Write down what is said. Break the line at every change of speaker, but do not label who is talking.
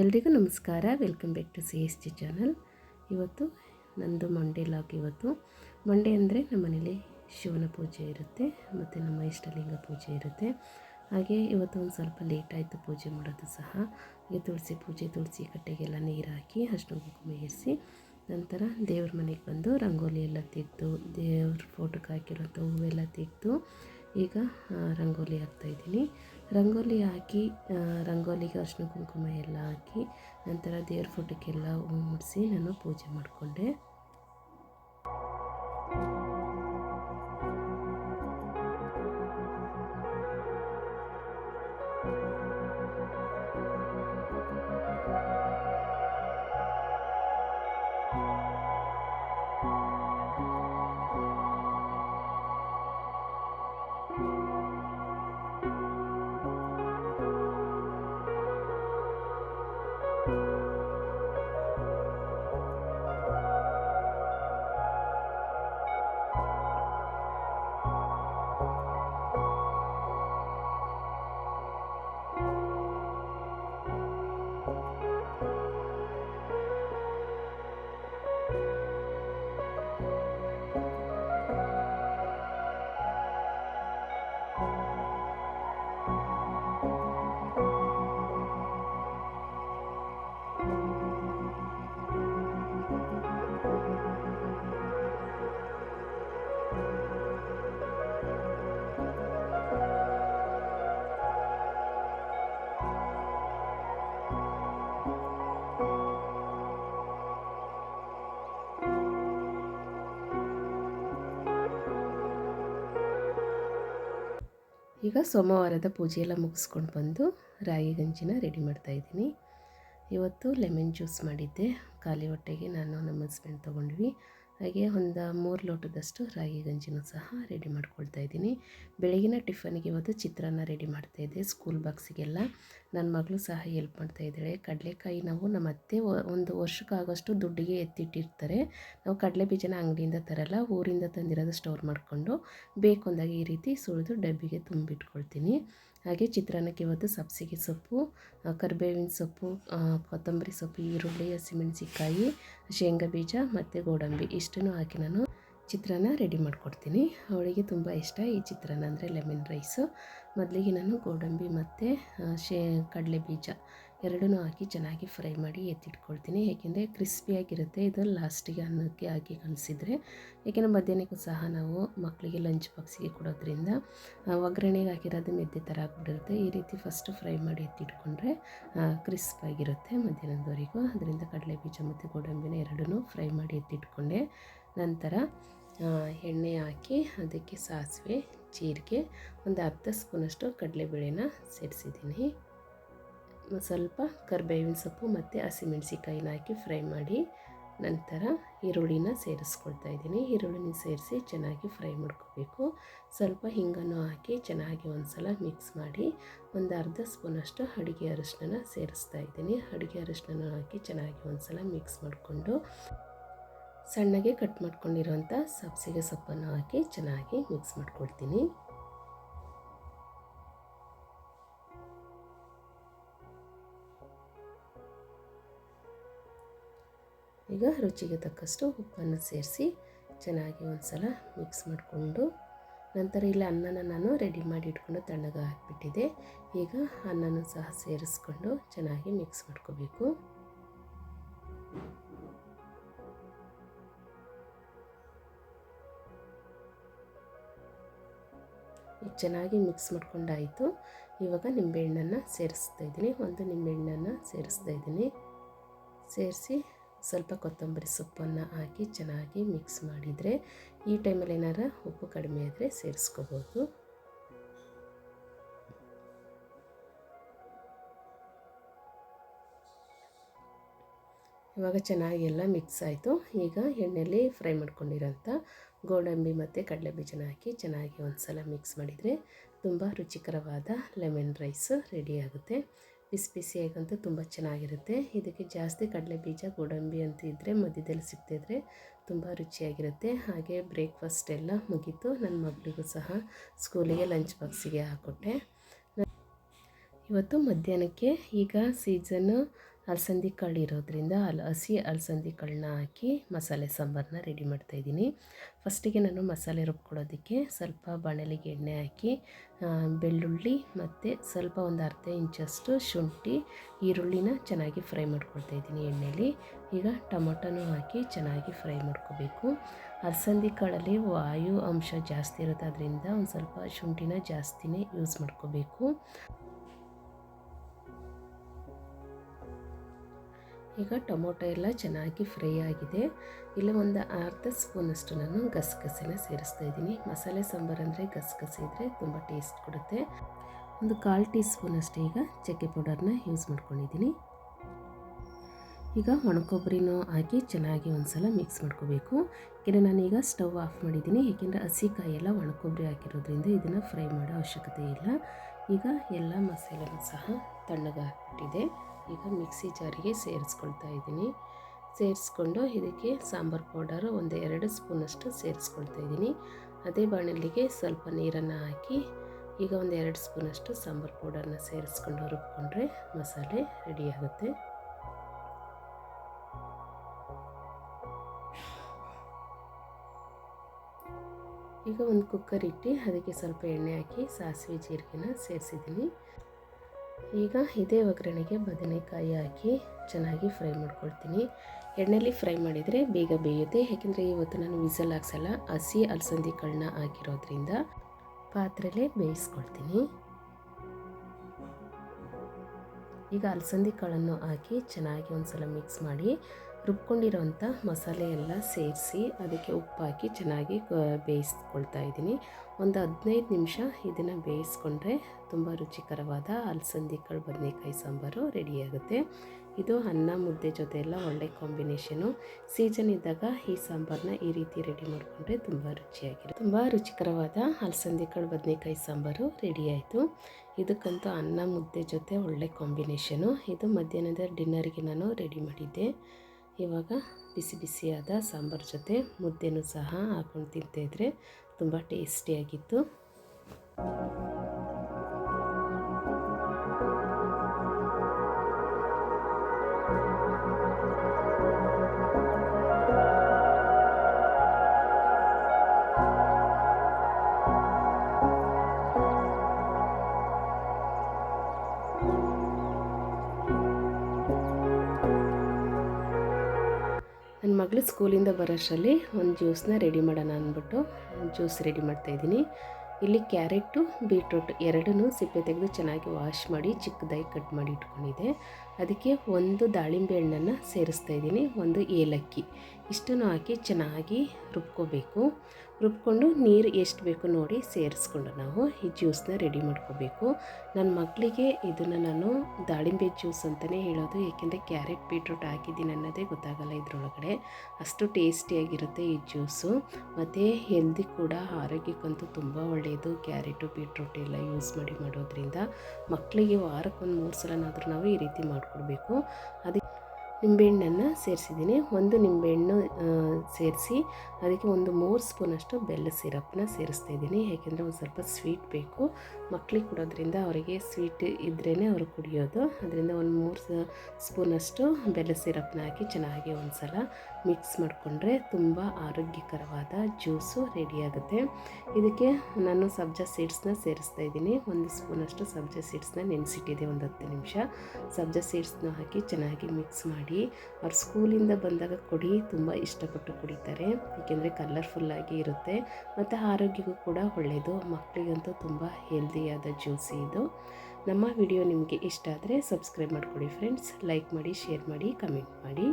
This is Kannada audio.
ಎಲ್ರಿಗೂ ನಮಸ್ಕಾರ. Welcome back to C S G channel ಇವತ್ತು ನಂದು ಮಂಡೇ ಲಾಗ್ ಇವತ್ತು. ಮಂಡೇ ಅಂದರೆ ನಮ್ಮ ಮನೇಲಿ ಶಿವನ ಪೂಜೆ ಇರುತ್ತೆ, ಮತ್ತು ನಮ್ಮ ಇಷ್ಟಲಿಂಗ ಪೂಜೆ ಇರುತ್ತೆ. ಹಾಗೆ ಇವತ್ತು ಒಂದು ಸ್ವಲ್ಪ ಲೇಟ್ ಆಯಿತು ಪೂಜೆ ಮಾಡೋದು ಸಹ. ಹಾಗೆ ತುಳಸಿ ಪೂಜೆ, ತುಳಸಿ ಕಟ್ಟೆಗೆಲ್ಲ ನೀರು ಹಾಕಿ ಅಷ್ಟು ಕುಂಕುಮ ನಂತರ ದೇವ್ರ ಮನೆಗೆ ಬಂದು ರಂಗೋಲಿ ಎಲ್ಲ ತೆಗೆದು, ದೇವ್ರ ಫೋಟೋಗೆ ಹಾಕಿರೋಂಥ ಹೂವೆಲ್ಲ ತೆಗೆದು, ಈಗ ರಂಗೋಲಿ ಹಾಕ್ತಾಯಿದ್ದೀನಿ ರಂಗೋಲಿ ಹಾಕಿ ರಂಗೋಲಿಗೆ ಅರ್ಶಿನ ಕುಂಕುಮ ಎಲ್ಲ ಹಾಕಿ, ನಂತರ ದೇವ್ರ ಫೋಟೋಕ್ಕೆಲ್ಲ ಹೂ ಮುಡಿಸಿ ನಾನು ಪೂಜೆ ಮಾಡಿಕೊಂಡೆ. ಈಗ ಸೋಮವಾರದ ಪೂಜೆಯೆಲ್ಲ ಮುಗಿಸ್ಕೊಂಡು ಬಂದು ರಾಗಿ ಗಂಜಿನ ರೆಡಿ ಮಾಡ್ತಾಯಿದ್ದೀನಿ ಇವತ್ತು ಲೆಮನ್ ಜ್ಯೂಸ್ ಮಾಡಿದ್ದೆ. ಖಾಲಿ ಹೊಟ್ಟೆಗೆ ನಾನು ನಮ್ಮ ಹಸ್ಬೆಂಡ್ ತೊಗೊಂಡ್ವಿ. ಹಾಗೆ ಒಂದು ಮೂರು ಲೋಟದಷ್ಟು ರಾಗಿ ಗಂಜಿನೂ ಸಹ ರೆಡಿ ಮಾಡ್ಕೊಳ್ತಾ ಇದ್ದೀನಿ. ಬೆಳಗಿನ ಟಿಫನ್ಗೆ ಇವತ್ತು ಚಿತ್ರಾನ್ನ ರೆಡಿ ಮಾಡ್ತಾಯಿದ್ದೆ ಸ್ಕೂಲ್ ಬಾಕ್ಸಿಗೆಲ್ಲ ನನ್ನ ಮಗಳು ಸಹ ಹೆಲ್ಪ್ ಮಾಡ್ತಾ ಇದ್ದಾಳೆ. ಕಡಲೆಕಾಯಿ ನಾವು ನಮ್ಮ ಅತ್ತೆ ಒಂದು ವರ್ಷಕ್ಕಾಗೋಷ್ಟು ದುಡ್ಡಿಗೆ ಎತ್ತಿಟ್ಟಿರ್ತಾರೆ. ನಾವು ಕಡಲೆ ಬೀಜನ ಅಂಗಡಿಯಿಂದ ತರಲ್ಲ, ಊರಿಂದ ತಂದಿರೋದು ಸ್ಟೋರ್ ಮಾಡಿಕೊಂಡು ಬೇಕು ಈ ರೀತಿ ಸುಳಿದು ಡಬ್ಬಿಗೆ ತುಂಬಿಟ್ಕೊಳ್ತೀನಿ. ಹಾಗೆ ಚಿತ್ರಾನ್ನಕ್ಕೆ ಇವತ್ತು ಸಬ್ಸಿಗೆ ಸೊಪ್ಪು ಕರಿಬೇವಿನ ಸೊಪ್ಪು ಕೊತ್ತಂಬರಿ ಸೊಪ್ಪು, ಈರುಳ್ಳಿ ಹಸಿಮೆಣಸಿಕಾಯಿ ಶೇಂಗಾ ಬೀಜ ಮತ್ತು ಗೋಡಂಬಿ. ಇಷ್ಟನ್ನು ಹಾಕಿ ನಾನು ಚಿತ್ರಾನ್ನ ರೆಡಿ ಮಾಡಿಕೊಡ್ತೀನಿ. ಅವಳಿಗೆ ತುಂಬ ಇಷ್ಟ ಈ ಚಿತ್ರಾನ್ನ ಅಂದರೆ ಲೆಮನ್ ರೈಸು. ಮೊದಲಿಗೆ ನಾನು ಗೋಡಂಬಿ ಮತ್ತು ಶೇ ಕಡಲೆ ಬೀಜ ಎರಡೂ ಹಾಕಿ ಚೆನ್ನಾಗಿ ಫ್ರೈ ಮಾಡಿ ಎತ್ತಿಟ್ಕೊಳ್ತೀನಿ. ಏಕೆಂದರೆ ಕ್ರಿಸ್ಪಿಯಾಗಿರುತ್ತೆ ಇದು ಲಾಸ್ಟಿಗೆ ಅನ್ನಕ್ಕೆ ಹಾಕಿ ಕಲಿಸಿದ್ರೆ, ಏಕೆಂದರೆ ಮಧ್ಯಾಹ್ನಕ್ಕೂ ಸಹ ನಾವು ಮಕ್ಕಳಿಗೆ ಲಂಚ್ ಬಾಕ್ಸಿಗೆ ಕೊಡೋದ್ರಿಂದ ಒಗ್ಗರಣೆಗೆ ಹಾಕಿರೋದು ಮೆದ್ದೆ ಥರ ಆಗಿಬಿಡುತ್ತೆ. ಈ ರೀತಿ ಫಸ್ಟ್ ಫ್ರೈ ಮಾಡಿ ಎತ್ತಿಟ್ಕೊಂಡ್ರೆ ಕ್ರಿಸ್ಪಾಗಿರುತ್ತೆ ಮಧ್ಯಾಹ್ನದವರೆಗೂ. ಅದರಿಂದ ಕಡಲೆ ಬೀಜ ಮತ್ತು ಗೋಡಂಬಿನ ಎರಡನ್ನೂ ಫ್ರೈ ಮಾಡಿ ಎತ್ತಿಟ್ಕೊಂಡೆ. ನಂತರ ಎಣ್ಣೆ ಹಾಕಿ ಅದಕ್ಕೆ ಸಾಸಿವೆ, ಜೀರಿಗೆ, ಒಂದು ಅರ್ಧ ಸ್ಪೂನಷ್ಟು ಕಡಲೆಬೇಳೆನ ಸೇರಿಸಿದ್ದೀನಿ. ಸ್ವಲ್ಪ ಕರಿಬೇವಿನ ಸೊಪ್ಪು ಮತ್ತು ಹಸಿಮೆಣಸಿಕಾಯಿನ ಹಾಕಿ ಫ್ರೈ ಮಾಡಿ ನಂತರ ಈರುಳ್ಳಿನ ಸೇರಿಸ್ಕೊಳ್ತಾ ಇದ್ದೀನಿ. ಈರುಳ್ಳಿನ ಸೇರಿಸಿ ಚೆನ್ನಾಗಿ ಫ್ರೈ ಮಾಡ್ಕೋಬೇಕು. ಸ್ವಲ್ಪ ಹಿಂಗನ್ನು ಹಾಕಿ ಚೆನ್ನಾಗಿ ಒಂದು ಸಲ ಮಿಕ್ಸ್ ಮಾಡಿ ಒಂದು ಅರ್ಧ ಸ್ಪೂನಷ್ಟು ಅಡುಗೆ ಅರಿಶಿನ ಸೇರಿಸ್ತಾ ಇದ್ದೀನಿ. ಅಡುಗೆ ಅರಿಶಿನ ಹಾಕಿ ಚೆನ್ನಾಗಿ ಒಂದು ಸಲ ಮಿಕ್ಸ್ ಮಾಡಿಕೊಂಡು ಸಣ್ಣಗೆ ಕಟ್ ಮಾಡ್ಕೊಂಡಿರೋಂಥ ಸಬ್ಸಿಗೆ ಸೊಪ್ಪನ್ನು ಹಾಕಿ ಚೆನ್ನಾಗಿ ಮಿಕ್ಸ್ ಮಾಡ್ಕೊಳ್ತೀನಿ. ಈಗ ರುಚಿಗೆ ತಕ್ಕಷ್ಟು ಉಪ್ಪನ್ನು ಸೇರಿಸಿ ಚೆನ್ನಾಗಿ ಒಂದು ಸಲ ಮಿಕ್ಸ್ ಮಾಡಿಕೊಂಡು ನಂತರ ಇಲ್ಲಿ ಅನ್ನನ ನಾನು ರೆಡಿ ಮಾಡಿ ಇಟ್ಕೊಂಡು ತಣ್ಣಗೆ ಹಾಕಿಬಿಟ್ಟಿದೆ. ಈಗ ಅನ್ನನೂ ಸಹ ಸೇರಿಸ್ಕೊಂಡು ಚೆನ್ನಾಗಿ ಮಿಕ್ಸ್ ಮಾಡ್ಕೋಬೇಕು. ಚೆನ್ನಾಗಿ ಮಿಕ್ಸ್ ಮಾಡ್ಕೊಂಡಾಯಿತು. ಇವಾಗ ನಿಂಬೆಹಣ್ಣನ್ನು ಸೇರಿಸ್ತಾ ಇದ್ದೀನಿ. ಒಂದು ನಿಂಬೆಹಣ್ಣನ್ನು ಸೇರಿಸ್ತಾ ಇದ್ದೀನಿ. ಸೇರಿಸಿ ಸ್ವಲ್ಪ ಕೊತ್ತಂಬರಿ ಸೊಪ್ಪನ್ನು ಹಾಕಿ ಚೆನ್ನಾಗಿ ಮಿಕ್ಸ್ ಮಾಡಿದರೆ ಈ ಟೈಮಲ್ಲಿ ಏನಾರ ಉಪ್ಪು ಕಡಿಮೆ ಆದರೆ ಸೇರಿಸ್ಕೋಬೋದು. ಇವಾಗ ಚೆನ್ನಾಗಿ ಎಲ್ಲ ಮಿಕ್ಸ್ ಆಯಿತು. ಈಗ ಎಣ್ಣೆಯಲ್ಲಿ ಫ್ರೈ ಮಾಡ್ಕೊಂಡಿರೋಂಥ ಗೋಡಂಬಿ ಮತ್ತು ಕಡಲೆ ಬೀಜನ ಹಾಕಿ ಚೆನ್ನಾಗಿ ಒಂದು ಸಲ ಮಿಕ್ಸ್ ಮಾಡಿದರೆ ತುಂಬ ರುಚಿಕರವಾದ ಲೆಮನ್ ರೈಸ್ ರೆಡಿ ಆಗುತ್ತೆ. ಬಿಸಿ ಬಿಸಿಯಾಗಂತೂ ತುಂಬ ಚೆನ್ನಾಗಿರುತ್ತೆ. ಇದಕ್ಕೆ ಜಾಸ್ತಿ ಕಡಲೆ ಬೀಜ ಗೋಡಂಬಿ ಅಂತ ಇದ್ದರೆ ಮಧ್ಯದಲ್ಲಿ ಸಿಗ್ತಿದ್ರೆ ತುಂಬ ರುಚಿಯಾಗಿರುತ್ತೆ. ಹಾಗೆ ಬ್ರೇಕ್ಫಾಸ್ಟ್ ಎಲ್ಲ ಮುಗೀತು. ನನ್ನ ಮಗಳಿಗೂ ಸಹ ಸ್ಕೂಲಿಗೆ ಲಂಚ್ ಬಾಕ್ಸಿಗೆ ಹಾಕ್ಕೊಟ್ಟೆ ಇವತ್ತು ಮಧ್ಯಾಹ್ನಕ್ಕೆ ಈಗ ಸೀಸನ್ನು ಅಲಸಂದಿ ಕಾಳು ಇರೋದ್ರಿಂದ ಅಲ್ಲಿ ಹಸಿ ಅಲಸಂದಿ ಕಾಳನ್ನ ಹಾಕಿ ಮಸಾಲೆ ಸಾಂಬಾರನ್ನ ರೆಡಿ ಮಾಡ್ತಾಯಿದ್ದೀನಿ ಫಸ್ಟಿಗೆ ನಾನು ಮಸಾಲೆ ರುಬ್ಕೊಳ್ಳೋದಕ್ಕೆ ಸ್ವಲ್ಪ ಬಾಣಲಿಗೆ ಎಣ್ಣೆ ಹಾಕಿ ಬೆಳ್ಳುಳ್ಳಿ ಮತ್ತು ಸ್ವಲ್ಪ ಒಂದು ಅರ್ಧ ಇಂಚಷ್ಟು ಶುಂಠಿ, ಈರುಳ್ಳಿನ ಚೆನ್ನಾಗಿ ಫ್ರೈ ಮಾಡ್ಕೊಳ್ತಾ ಎಣ್ಣೆಯಲ್ಲಿ ಈಗ ಟೊಮೊಟೊನೂ ಹಾಕಿ ಚೆನ್ನಾಗಿ ಫ್ರೈ ಮಾಡ್ಕೋಬೇಕು. ಅಲಸಂದಿ ಕಾಳಲ್ಲಿ ವಾಯು ಅಂಶ ಜಾಸ್ತಿ ಇರುತ್ತೆ ಅದರಿಂದ ಒಂದು ಸ್ವಲ್ಪ ಶುಂಠಿನ ಜಾಸ್ತಿನೇ ಯೂಸ್ ಮಾಡ್ಕೋಬೇಕು. ಈಗ ಟೊಮೊಟೊ ಎಲ್ಲ ಚೆನ್ನಾಗಿ ಫ್ರೈ ಆಗಿದೆ. ಇಲ್ಲಿ ಒಂದು ಅರ್ಧ ಸ್ಪೂನಷ್ಟು ನಾನು ಗಸಗಸೆನ ಸೇರಿಸ್ತಾ ಇದ್ದೀನಿ. ಮಸಾಲೆ ಸಾಂಬಾರು ಅಂದರೆ ಗಸಗಸೆ ಇದ್ದರೆ ತುಂಬ ಟೇಸ್ಟ್ ಕೊಡುತ್ತೆ. ಒಂದು ಕಾಲು ಟೀ ಸ್ಪೂನಷ್ಟು ಈಗ ಚಕ್ಕೆ ಪೌಡರ್ನ ಯೂಸ್ ಮಾಡ್ಕೊಂಡಿದ್ದೀನಿ. ಈಗ ಒಣಕೊಬ್ಬರಿನೂ ಹಾಕಿ ಚೆನ್ನಾಗಿ ಒಂದು ಸಲ ಮಿಕ್ಸ್ ಮಾಡ್ಕೋಬೇಕು. ಯಾಕೆಂದರೆ ನಾನೀಗ ಸ್ಟವ್ ಆಫ್ ಮಾಡಿದ್ದೀನಿ. ಏಕೆಂದರೆ ಹಸಿ ಕಾಯೆಲ್ಲ ಒಣಕೊಬ್ಬರಿ ಹಾಕಿರೋದ್ರಿಂದ ಇದನ್ನು ಫ್ರೈ ಮಾಡೋ ಅವಶ್ಯಕತೆ ಇಲ್ಲ. ಈಗ ಎಲ್ಲ ಮಸಾಲೆನೂ ಸಹ ತಣ್ಣಗಾಗ್ಬಿಟ್ಟಿದೆ. ಈಗ ಮಿಕ್ಸಿ ಜಾರಿಗೆ ಸೇರಿಸ್ಕೊಳ್ತಾ ಇದ್ದೀನಿ. ಸೇರಿಸ್ಕೊಂಡು ಇದಕ್ಕೆ ಸಾಂಬಾರು ಪೌಡರು ಒಂದು ಎರಡು ಸ್ಪೂನಷ್ಟು ಸೇರಿಸ್ಕೊಳ್ತಾ ಇದ್ದೀನಿ. ಅದೇ ಬಾಣಲಿಗೆ ಸ್ವಲ್ಪ ನೀರನ್ನು ಹಾಕಿ ಈಗ ಒಂದು ಎರಡು ಸ್ಪೂನಷ್ಟು ಸಾಂಬಾರು ಪೌಡರ್ನ ಸೇರಿಸ್ಕೊಂಡು ರುಬ್ಕೊಂಡ್ರೆ ಮಸಾಲೆ ರೆಡಿ ಆಗುತ್ತೆ. ಈಗ ಒಂದು ಕುಕ್ಕರ್ ಇಟ್ಟು ಅದಕ್ಕೆ ಸ್ವಲ್ಪ ಎಣ್ಣೆ ಹಾಕಿ ಸಾಸಿವೆ ಜೀರಿಗೆನ ಸೇರಿಸಿದ್ದೀನಿ. ಈಗ ಇದೇ ಒಗ್ಗರಣೆಗೆ ಬದನೆಕಾಯಿ ಹಾಕಿ ಚೆನ್ನಾಗಿ ಫ್ರೈ ಮಾಡ್ಕೊಳ್ತೀನಿ. ಎಣ್ಣೆಲಿ ಫ್ರೈ ಮಾಡಿದರೆ ಬೇಗ ಬೇಯುತ್ತೆ. ಯಾಕೆಂದರೆ ಇವತ್ತು ನಾನು ವಿಸಲ್ ಹಾಕ್ಸಲ್ಲ, ಹಸಿ ಅಲಸಂದಿ ಕಾಳನ್ನ ಹಾಕಿರೋದ್ರಿಂದ ಪಾತ್ರೆಲೇ ಬೇಯಿಸ್ಕೊಳ್ತೀನಿ. ಈಗ ಅಲಸಂದಿ ಕಾಳನ್ನು ಹಾಕಿ ಚೆನ್ನಾಗಿ ಒಂದು ಸಲ ಮಿಕ್ಸ್ ಮಾಡಿ ರುಬ್ಕೊಂಡಿರೋಂಥ ಮಸಾಲೆ ಎಲ್ಲ ಸೇರಿಸಿ ಅದಕ್ಕೆ ಉಪ್ಪು ಹಾಕಿ ಚೆನ್ನಾಗಿ ಬೇಯಿಸ್ಕೊಳ್ತಾ ಇದ್ದೀನಿ. ಒಂದು ಹದಿನೈದು ನಿಮಿಷ ಇದನ್ನು ಬೇಯಿಸ್ಕೊಂಡ್ರೆ ತುಂಬ ರುಚಿಕರವಾದ ಅಲಸಂದಿ ಕಾಳು ಬದನೆಕಾಯಿ ಸಾಂಬಾರು ರೆಡಿಯಾಗುತ್ತೆ. ಇದು ಅನ್ನ, ಮುದ್ದೆ ಜೊತೆ ಎಲ್ಲ ಒಳ್ಳೆ ಕಾಂಬಿನೇಷನು. ಸೀಸನ್ ಇದ್ದಾಗ ಈ ಸಾಂಬಾರನ್ನ ಈ ರೀತಿ ರೆಡಿ ಮಾಡಿಕೊಂಡ್ರೆ ತುಂಬ ರುಚಿಯಾಗಿರುತ್ತೆ. ತುಂಬ ರುಚಿಕರವಾದ ಅಲಸಂದಿ ಕಾಳು ಬದನೆಕಾಯಿ ಸಾಂಬಾರು ರೆಡಿಯಾಯಿತು. ಇದಕ್ಕಂತೂ ಅನ್ನ, ಮುದ್ದೆ ಜೊತೆ ಒಳ್ಳೆ ಕಾಂಬಿನೇಷನು. ಇದು ಮಧ್ಯಾಹ್ನದ ಡಿನ್ನರ್ಗೆ ನಾನು ರೆಡಿ ಮಾಡಿದ್ದೆ. ಇವಾಗ ಬಿಸಿ ಬಿಸಿಯಾದ ಸಾಂಬಾರು ಜೊತೆ ಮುದ್ದೆನೂ ಸಹ ಹಾಕೊಂಡು ತಿಂತಾಯಿದ್ರೆ ತುಂಬ ಟೇಸ್ಟಿಯಾಗಿತ್ತು. ಮಗಳು ಸ್ಕೂಲಿಂದ ಬರೋಷ್ಟರಲ್ಲಿ ಒಂದು ಜ್ಯೂಸನ್ನ ರೆಡಿ ಮಾಡೋಣ ಅಂದ್ಬಿಟ್ಟು ಜ್ಯೂಸ್ ರೆಡಿ ಮಾಡ್ತಾಯಿದ್ದೀನಿ ಇಲ್ಲಿ ಕ್ಯಾರೆಟು ಬೀಟ್ರೂಟ್ ಎರಡನ್ನೂ ಸಿಪ್ಪೆ ತೆಗೆದು ಚೆನ್ನಾಗಿ ವಾಶ್ ಮಾಡಿ ಚಿಕ್ಕದಾಗಿ ಕಟ್ ಮಾಡಿ ಇಟ್ಕೊಂಡಿದ್ದೆ. ಅದಕ್ಕೆ ಒಂದು ದಾಳಿಂಬೆ ಹಣ್ಣನ್ನು ಸೇರಿಸ್ತಾ ಇದ್ದೀನಿ, ಒಂದು ಏಲಕ್ಕಿ. ಇಷ್ಟನ್ನು ಹಾಕಿ ಚೆನ್ನಾಗಿ ರುಬ್ಕೋಬೇಕು. ರುಬ್ಕೊಂಡು ನೀರು ಎಷ್ಟು ಬೇಕು ನೋಡಿ ಸೇರಿಸ್ಕೊಂಡು ನಾವು ಈ ಜ್ಯೂಸನ್ನ ರೆಡಿ ಮಾಡ್ಕೋಬೇಕು. ನನ್ನ ಮಕ್ಕಳಿಗೆ ಇದನ್ನು ನಾನು ದಾಳಿಂಬೆ ಜ್ಯೂಸ್ ಅಂತಲೇ ಹೇಳೋದು, ಏಕೆಂದರೆ ಕ್ಯಾರೆಟ್, ಬೀಟ್ರೂಟ್ ಹಾಕಿದ್ದೀನಿ ಅನ್ನೋದೇ ಗೊತ್ತಾಗಲ್ಲ ಇದರೊಳಗಡೆ. ಅಷ್ಟು ಟೇಸ್ಟಿಯಾಗಿರುತ್ತೆ ಈ ಜ್ಯೂಸು. ಮತ್ತು ಹೆಲ್ದಿ ಕೂಡ, ಆರೋಗ್ಯಕ್ಕಂತೂ ತುಂಬ ಒಳ್ಳೆಯದು. ಕ್ಯಾರೆಟು, ಬೀಟ್ರೂಟ್ ಎಲ್ಲ ಯೂಸ್ ಮಾಡಿ ಮಾಡೋದ್ರಿಂದ ಮಕ್ಕಳಿಗೆ ವಾರಕ್ಕೊಂದು ಮೂರು ಸಲನಾದರೂ ನಾವು ಈ ರೀತಿ ಮಾಡಿಕೊಡ್ಬೇಕು. ಅದಕ್ಕೆ ನಿಂಬೆಹಣ್ಣನ್ನು ಸೇರಿಸಿದ್ದೀನಿ. ಒಂದು ನಿಂಬೆಹಣ್ಣು ಸೇರಿಸಿ ಅದಕ್ಕೆ ಒಂದು ಮೂರು ಸ್ಪೂನಷ್ಟು ಬೆಲ್ಲ ಸಿರಪ್ನ ಸೇರಿಸ್ತಾ ಇದ್ದೀನಿ. ಯಾಕೆಂದರೆ ಒಂದು ಸ್ವಲ್ಪ ಸ್ವೀಟ್ ಬೇಕು. ಮಕ್ಕಳಿಗೆ ಕೊಡೋದ್ರಿಂದ ಅವರಿಗೆ ಸ್ವೀಟ್ ಇದ್ರೇ ಅವರು ಕುಡಿಯೋದು. ಅದರಿಂದ ಒಂದು ಮೂರು ಸ್ಪೂನಷ್ಟು ಬೆಲ್ಲ ಸಿರಪ್ನ ಹಾಕಿ ಚೆನ್ನಾಗಿ ಒಂದು ಸಲ ಮಿಕ್ಸ್ ಮಾಡಿಕೊಂಡ್ರೆ ತುಂಬ ಆರೋಗ್ಯಕರವಾದ ಜ್ಯೂಸು ರೆಡಿಯಾಗುತ್ತೆ ಇದಕ್ಕೆ ನಾನು ಸಬ್ಜಾ ಸೀಡ್ಸ್ನ ಸೇರಿಸ್ತಾ ಇದ್ದೀನಿ. ಒಂದು ಸ್ಪೂನಷ್ಟು ಸಬ್ಜಾ ಸೀಡ್ಸ್ನ ನೆನೆಸಿಟ್ಟಿದೆ ಒಂದು ಹತ್ತು ನಿಮಿಷ. ಸಬ್ಜಾ ಸೀಡ್ಸ್ನ ಹಾಕಿ ಚೆನ್ನಾಗಿ ಮಿಕ್ಸ್ ಮಾಡಿ ಅವ್ರು ಸ್ಕೂಲಿಂದ ಬಂದಾಗ ಕೊಡಿ, ತುಂಬ ಇಷ್ಟಪಟ್ಟು ಕುಡಿತಾರೆ. ಏಕೆಂದರೆ ಕಲರ್ಫುಲ್ಲಾಗಿ ಇರುತ್ತೆ. ಮತ್ತು ಆರೋಗ್ಯಕ್ಕೂ ಕೂಡ ಒಳ್ಳೆಯದು ಮಕ್ಕಳಿಗಂತೂ ತುಂಬ ಹೆಲ್ದಿಯಾದ ಜ್ಯೂಸ್ ಇದು. ನಮ್ಮ ವಿಡಿಯೋ ನಿಮಗೆ ಇಷ್ಟ ಆದರೆ ಸಬ್ಸ್ಕ್ರೈಬ್ ಮಾಡಿಕೊಡಿ ಫ್ರೆಂಡ್ಸ್ ಲೈಕ್ ಮಾಡಿ ಶೇರ್ ಮಾಡಿ ಕಮೆಂಟ್ ಮಾಡಿ.